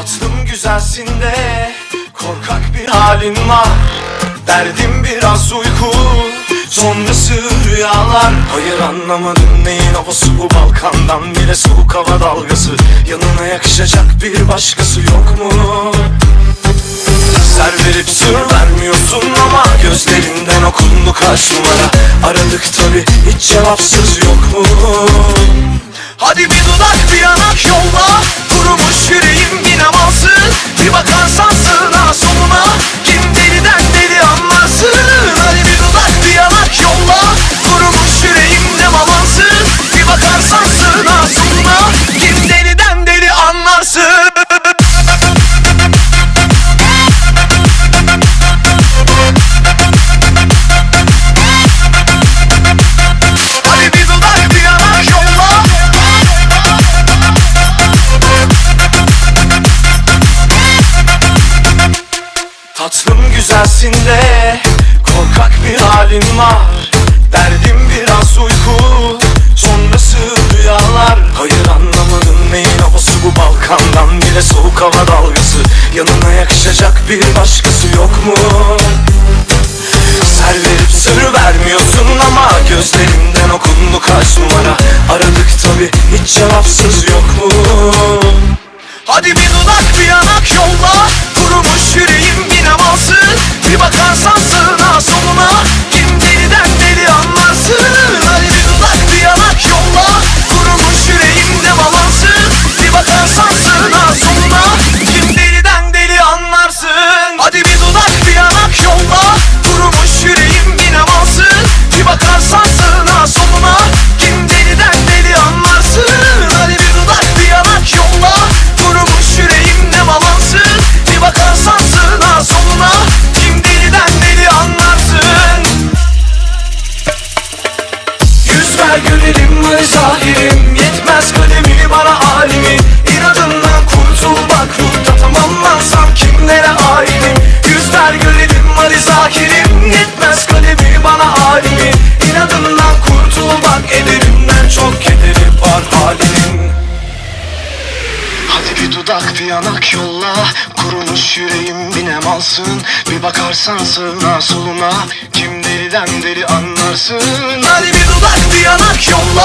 Tatlım güzelsin de korkak bir halin var. Derdim biraz uyku sonrası rüyalar. Hayır anlamadım neyin havası. Bu Balkandan bile soğuk hava dalgası. Yanına yakışacak bir başkası yok mu? Ser verip sür vermiyorsun ama Gözlerinden okundu kaç numara. Aradık tabi hiç cevapsız yok mu? Hadi bir dudak bir yanak yolla. Kurumuş yüreğim yine Tatlım güzelsin de korkak bir halin var. Derdim biraz uyku sonrası rüyalar. Hayır anlamadım neyin havası. Bu Balkandan bile soğuk hava dalgası. Yanına yakışacak bir başkası yok mu? Ser verip sır vermiyorsun ama Gözlerimden bir dudak bir yanak yolla. Kurumuş yüreğim binem alsın. Bir bakarsan sığına soluna. Kim deliden deli anlarsın. Hadi bir dudak bir yanak yolla